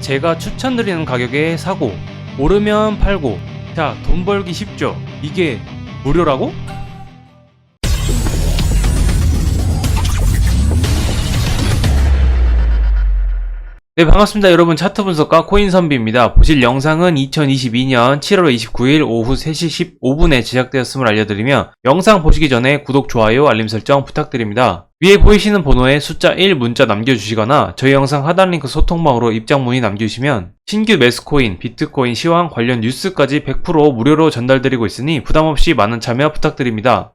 제가 추천드리는 가격에 사고 오르면 팔고 자 돈 벌기 쉽죠? 이게 무료라고? 네 반갑습니다. 여러분 차트 분석가 코인 선비입니다. 보실 영상은 2022년 7월 29일 오후 3시 15분에 제작되었음을 알려드리며 영상 보시기 전에 구독, 좋아요, 알림 설정 부탁드립니다 위에 보이시는 번호에 숫자 1 문자 남겨주시거나 저희 영상 하단 링크 소통방으로 입장 문의 남겨주시면 신규 매스코인, 비트코인, 시황 관련 뉴스까지 100% 무료로 전달드리고 있으니 부담없이 많은 참여 부탁드립니다.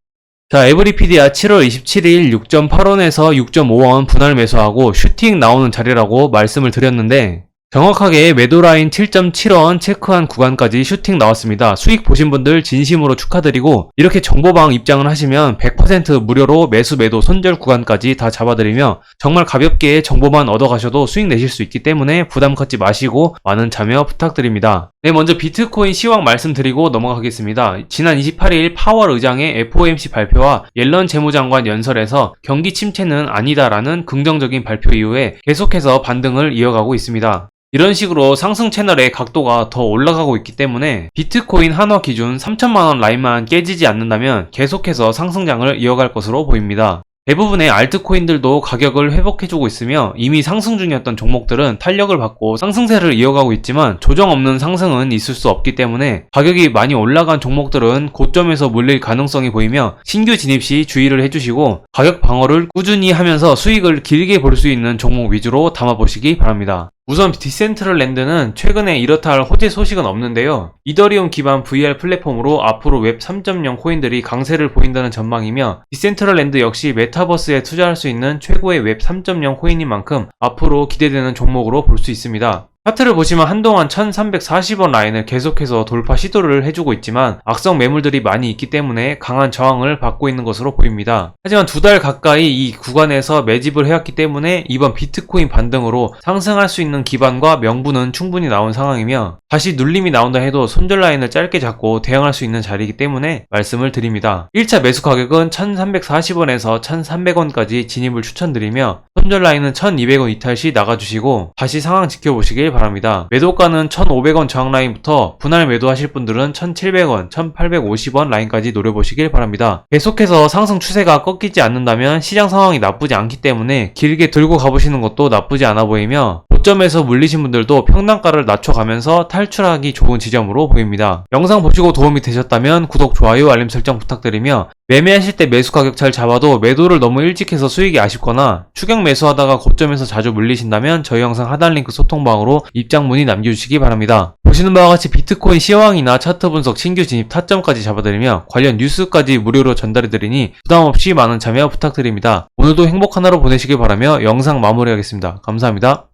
자, 에브리피디아 7월 27일 6.8원에서 6.5원 분할 매수하고 슈팅 나오는 자리라고 말씀을 드렸는데 정확하게 매도 라인 7.7원 체크한 구간까지 슈팅 나왔습니다. 수익 보신 분들 진심으로 축하드리고 이렇게 정보방 입장을 하시면 100% 무료로 매수 매도 손절 구간까지 다 잡아드리며 정말 가볍게 정보만 얻어가셔도 수익 내실 수 있기 때문에 부담 갖지 마시고 많은 참여 부탁드립니다. 네, 먼저 비트코인 시황 말씀드리고 넘어가겠습니다. 지난 28일 파월 의장의 FOMC 발표와 옐런 재무장관 연설에서 경기 침체는 아니다라는 긍정적인 발표 이후에 계속해서 반등을 이어가고 있습니다. 이런 식으로 상승 채널의 각도가 더 올라가고 있기 때문에 비트코인 한화 기준 3천만원 라인만 깨지지 않는다면 계속해서 상승장을 이어갈 것으로 보입니다. 대부분의 알트코인들도 가격을 회복해주고 있으며 이미 상승 중이었던 종목들은 탄력을 받고 상승세를 이어가고 있지만 조정 없는 상승은 있을 수 없기 때문에 가격이 많이 올라간 종목들은 고점에서 물릴 가능성이 보이며 신규 진입 시 주의를 해주시고 가격 방어를 꾸준히 하면서 수익을 길게 볼 수 있는 종목 위주로 담아보시기 바랍니다. 우선 디센트럴랜드는 최근에 이렇다 할 호재 소식은 없는데요. 이더리움 기반 VR 플랫폼으로 앞으로 웹 3.0 코인들이 강세를 보인다는 전망이며 디센트럴랜드 역시 메타버스에 투자할 수 있는 최고의 웹 3.0 코인인 만큼 앞으로 기대되는 종목으로 볼 수 있습니다. 차트를 보시면 한동안 1340원 라인을 계속해서 돌파 시도를 해주고 있지만 악성 매물들이 많이 있기 때문에 강한 저항을 받고 있는 것으로 보입니다. 하지만 두 달 가까이 이 구간에서 매집을 해왔기 때문에 이번 비트코인 반등으로 상승할 수 있는 기반과 명분은 충분히 나온 상황이며 다시 눌림이 나온다 해도 손절 라인을 짧게 잡고 대응할 수 있는 자리이기 때문에 말씀을 드립니다. 1차 매수 가격은 1340원에서 1300원까지 진입을 추천드리며 손절 라인은 1200원 이탈 시 나가주시고 다시 상황 지켜보시길 바랍니다. 매도가는 1500원 저항 라인부터 분할 매도하실 분들은 1700원, 1850원 라인까지 노려보시길 바랍니다. 계속해서 상승 추세가 꺾이지 않는다면 시장 상황이 나쁘지 않기 때문에 길게 들고 가보시는 것도 나쁘지 않아 보이며 고점에서 물리신 분들도 평단가를 낮춰가면서 탈출하기 좋은 지점으로 보입니다. 영상 보시고 도움이 되셨다면 구독, 좋아요, 알림 설정 부탁드리며 매매하실 때 매수 가격 잘 잡아도 매도를 너무 일찍 해서 수익이 아쉽거나 추격 매수하다가 고점에서 자주 물리신다면 저희 영상 하단 링크 소통방으로 입장 문의 남겨주시기 바랍니다. 보시는 바와 같이 비트코인 시황이나 차트 분석, 신규 진입 타점까지 잡아드리며 관련 뉴스까지 무료로 전달해드리니 부담없이 많은 참여 부탁드립니다. 오늘도 행복한 하루 보내시길 바라며 영상 마무리하겠습니다. 감사합니다.